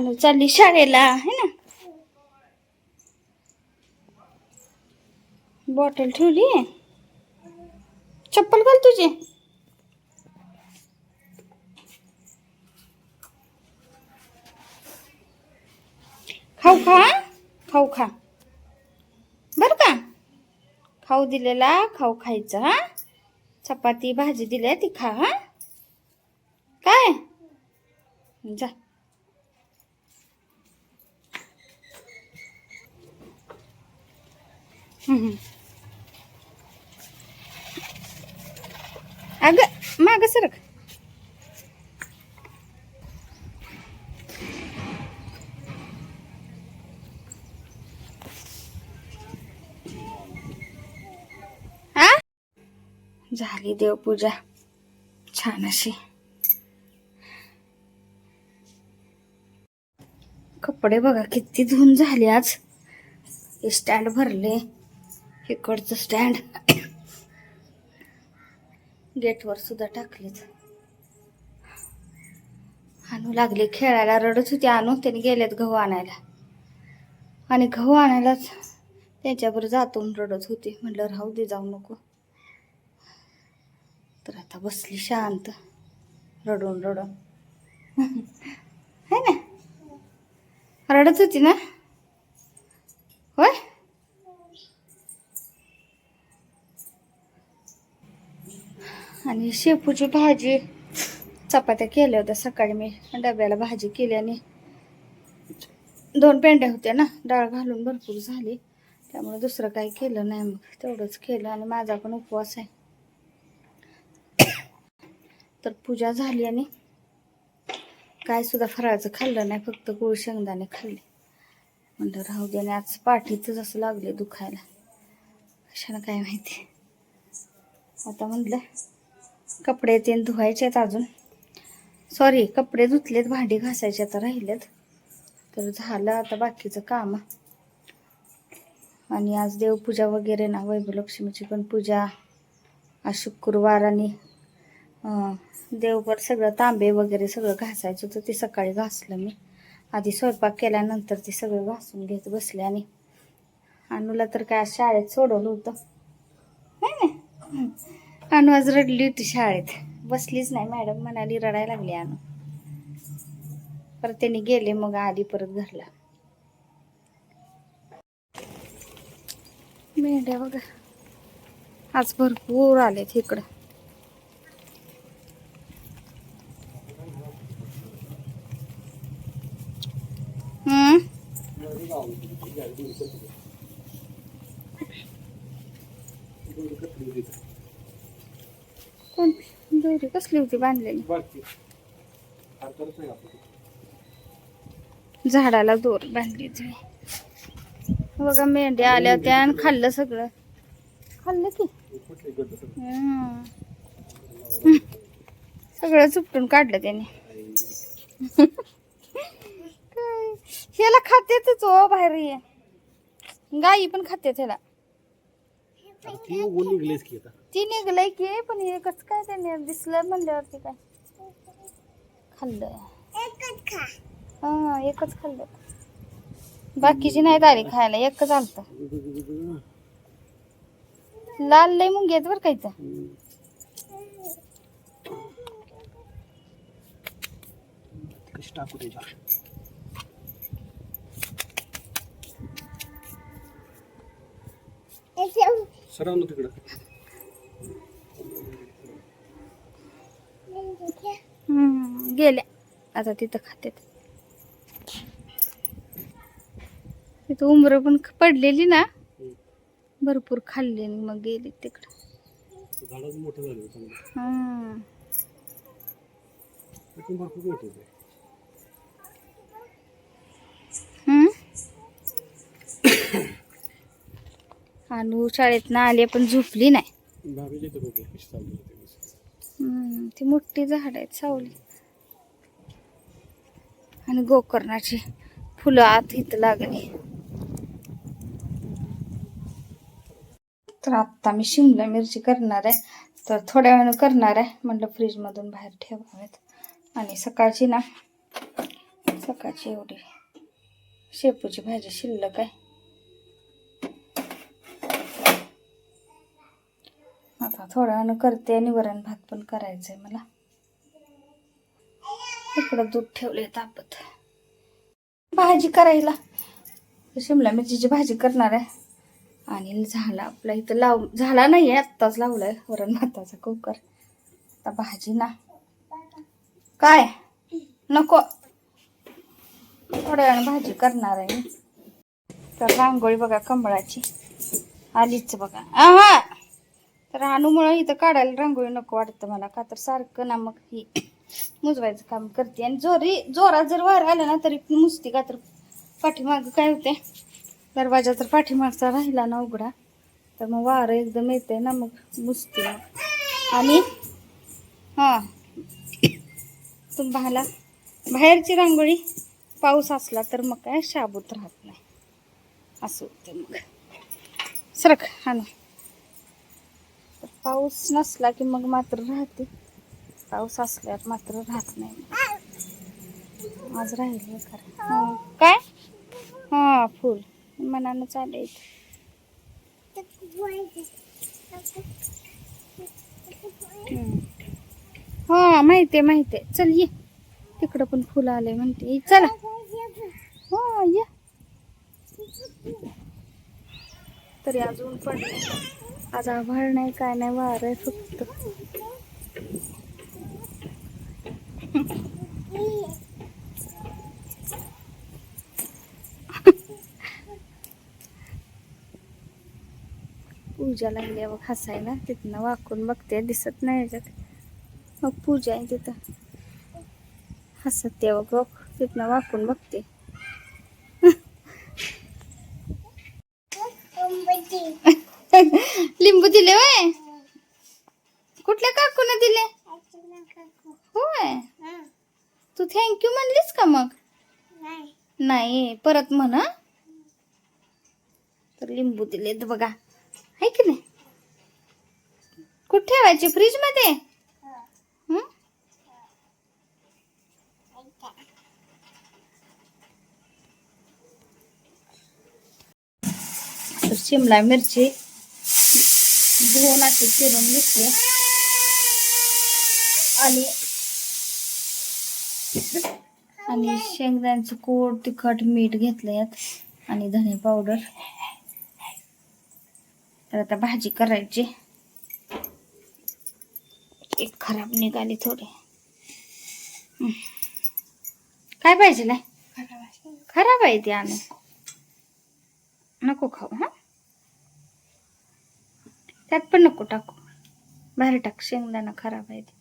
आणि चालली शाळेला है ना? बॉटल ठेवली? चप्पल घाल तुझी. खाऊ खा खाऊ खा. बर का? खाऊ दिलेला खाऊ खायचा हा? चपाती भाजी दिल्या ती खा हा? काय? जा. अगं माग सरक. हा झाली देवपूजा. छान अशी. कपडे बघा किती धुवून झाले आज. स्टँड भरले. इकडचं स्टँड गेटवर सुद्धा टाकलेत आणू लागले खेळायला रडत होती. आणू त्याने गेलेत गहू आणायला. आणि गहू आणायलाच त्यांच्याबरोबर जातो रडत होती. म्हटलं राहू दे जाऊ नको. तर आता बसली शांत रडून रडून. है ना? रडत होती ना? आणि शेपूची भाजी. चपात्या केल्या होत्या सकाळी मी. डब्याला भाजी केली आणि दोन पेंड्या होत्या ना डाळ घालून भरपूर झाली. त्यामुळे दुसरं काही केलं नाही मग तेवढंच केलं आणि माझा पण उपवास आहे. तर पूजा झाली आणि काय सुद्धा फराळाचं खाल्लं नाही फक्त गुळ शेंगदाणे खाल्ले. म्हणलं राहू दे आणि आज पाठीच असं लागले दुखायला. कशानं काय माहिती. आता म्हटलं कपडे ते धुवायचे आहेत अजून. सॉरी कपडे धुतलेत भांडी घासायचे आता राहिलेत तर झालं आता बाकीचं काम. आणि आज देवपूजा वगैरे ना वैभलक्ष्मीची पण पूजा. आज शुक्रवार आणि देवभर सगळं तांबे वगैरे सगळं घासायचं होतं ते सकाळी घासलं मी. आधी स्वयंपाक केल्यानंतर ते सगळं घासून घेत बसले आणि अनुला तर काय आज शाळेत सोडवलं होतं. अनु आज रडली होती शाळेत. बसलीच नाही. मॅडम म्हणाली रडायला लागली अनु. परत त्यांनी गेले मग आली परत घरला. मेंढ्या बघा. आज भरपूर आलेत इकडं. हम्म? कोण? दोरी कसली होती बांधलेली? झाडाला दोर बांधली होती. बघा मेंढ्या आल्या होत्या आणि खाल्लं सगळं. खाल्लं की. सगळं? चुपटून काढलं त्याने. ह्याला खात्यातच हो बाहेर ये. गाई पण खात्यात ह्याला. ती निघलंय की पण हे कसं काय त्याने दिसलं म्हणल्यावरती काय? खाल्लं. हा एकच खाल्लं. बाकीची नाहीत आली खायला एकच आलत. लाल लय मुंगी आहेत बरं का इथं. कशी टाकू तिकडं. हम्म, गेल्या आता तिथं खात्यात. तिथं उमर पण पडलेली ना. भरपूर खाल्ली आणि मग गेली तिकडं. हम्म? अनु शाळेत ना आली पण झोपली नाही. ती मोठी झाड आहेत सावली. आणि गोकर्णाची फुलं आत इथं लागली. तर आत्ता मी शिमला मिरची करणार आहे. तर थोड्या वेळानं करणार आहे. म्हटलं फ्रीजमधून बाहेर ठेवावेत. आणि सकाळची ना सकाळची एवढी शेपूची भाजी शिल्लक आहे. आता थोडं करते आणि वरण भात पण करायचंय मला. इकडं दूध ठेवले तापत. भाजी करायला. शिमला मिरचीची भाजी करणार आहे. आणि झाला आपला इथं लाव झाला नाही आहे आत्ताच लावलाय वरण भाताचा कुकर. आता भाजी ना. काय? नको. थोड्या वेळानं भाजी करणार आहे मी. तर रांगोळी बघा कमळाची. आलीच बघा. आहा! तर इथं काढायला रांगोळी नको वाटतं मला. का तर सारखं ना मग ही मुजवायचं काम करते. आणि जोरी जोरात जर वार आला ना तरी मुजते का तर पाठीमाग काय होते दरवाजा तर पाठीमागचा राहिला ना उघडा. तर मग वारं एकदम येते ना मग मुजते मग. आणि हां तुम्हाला बाहेरची रांगोळी पाऊस असला तर मग काय शाबूत राहत नाही. असं होतं मग. सरक हा ना पाऊस नसला की मग मात्र राहते. पाऊस असल्यावर मात्र राहत नाही. आज राहिले खरं. काय? हा फुल. मनानं चालेल हा माहिती आहे माहिती आहे चल ये. तिकडं पण फुलं आले म्हणते. चला. हो ये. तरी अजून पण आज आभाळ नाही काय नाही वार आहे फक्त. पूजा लागली बघ हसायला. तिथनं वाकून बघते दिसत नाही याच्यात. मग पूजा आहे तिथं. हसत ते बघ बघ. तिथनं वाकून बघते लिंबू दिले होय कुठल्या काकून दिले? होय. तू थँक्यू म्हणलीस का मग? नाही परत म्हण तर लिंबू दिलेत बघा. आहे की नाही? कुठे ठेवायचे? फ्रीजमध्ये शिमला मिरची धुवून अशी चिरून घेतली. आणि आणि शेंगदाण्याचं कोड तिखट मीठ घेतलं यात आणि धने पावडर. तर आता भाजी करायची. एक खराब निघाली थोडी. काय पाहिजे खराब आहे ती आणून नको खाऊ हा? त्यात पण नको टाकू. बाहेर टाक शेंगदाणा खराब आहे ते.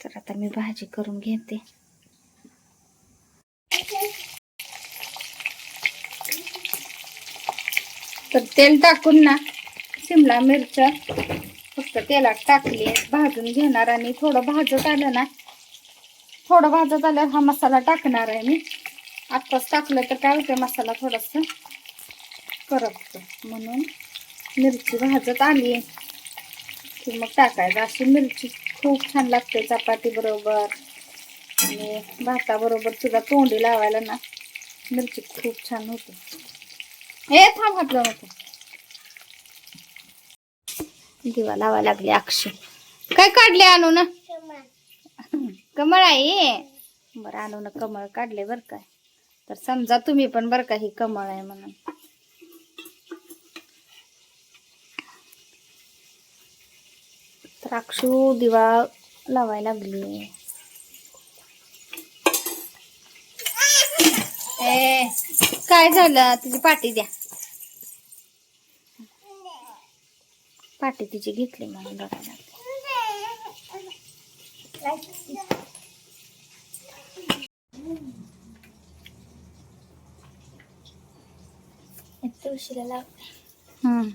तर आता मी भाजी करून घेते. तर तेल टाकून ना शिमला मिरच्या फक्त तेलात टाकली भाजून घेणार आणि थोडं भाजत आलं ना थोडं भाजत आल्यावर हा मसाला टाकणार आहे मी. आत्ताच टाकलं तर काय होतं मसाला थोडंसं करपतो. म्हणून मिरची भाजत आली. की मग टाकायचं अशी मिरची. खूप छान लागते चपाती बरोबर. आणि भाताबरोबर सुद्धा तोंडी लावायला ना मिरची खूप छान होते. हे थांब घातलं नको. दिवा लावा लागले अक्षय काय काढले आणू ना? कमळ आहे. बरं आणू ना कमळ काढले बर काय तर समजा तुम्ही पण बर का ही कमळ आहे म्हणून. तर अक्षू दिवा लावायला लागली. ए काय झालं? तिची पाटी द्या. पाटी तिची घेतली म्हणून बघायला लागली. हम्म.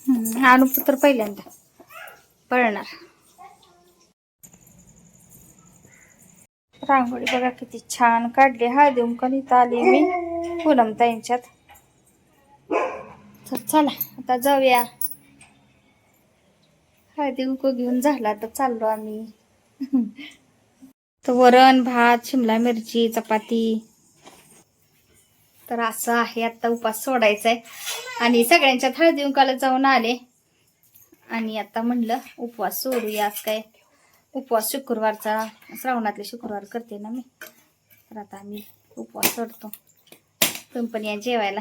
हम्म, तर पहिल्यांदा. पळणार. रांगोळी बघा किती छान काढली. हळदी उमकन इथं आली मी. पूनम ताईंच्यात. तर चला आता जाऊया. हळदी उंकू घेऊन झाला तर चाललो आम्ही. तर वरण भात शिमला मिरची चपाती. तर असं आहे आता उपास सोडायचा आहे आणि सगळ्यांच्यात हळदी उंकाला जाऊन आले. आणि आता म्हणलं उपवास सोडूया आज काय? उपवास शुक्रवारचा श्रावणातले शुक्रवार करते ना मी. तर आता आम्ही उपवास सोडतो. कंपनी जेवायला.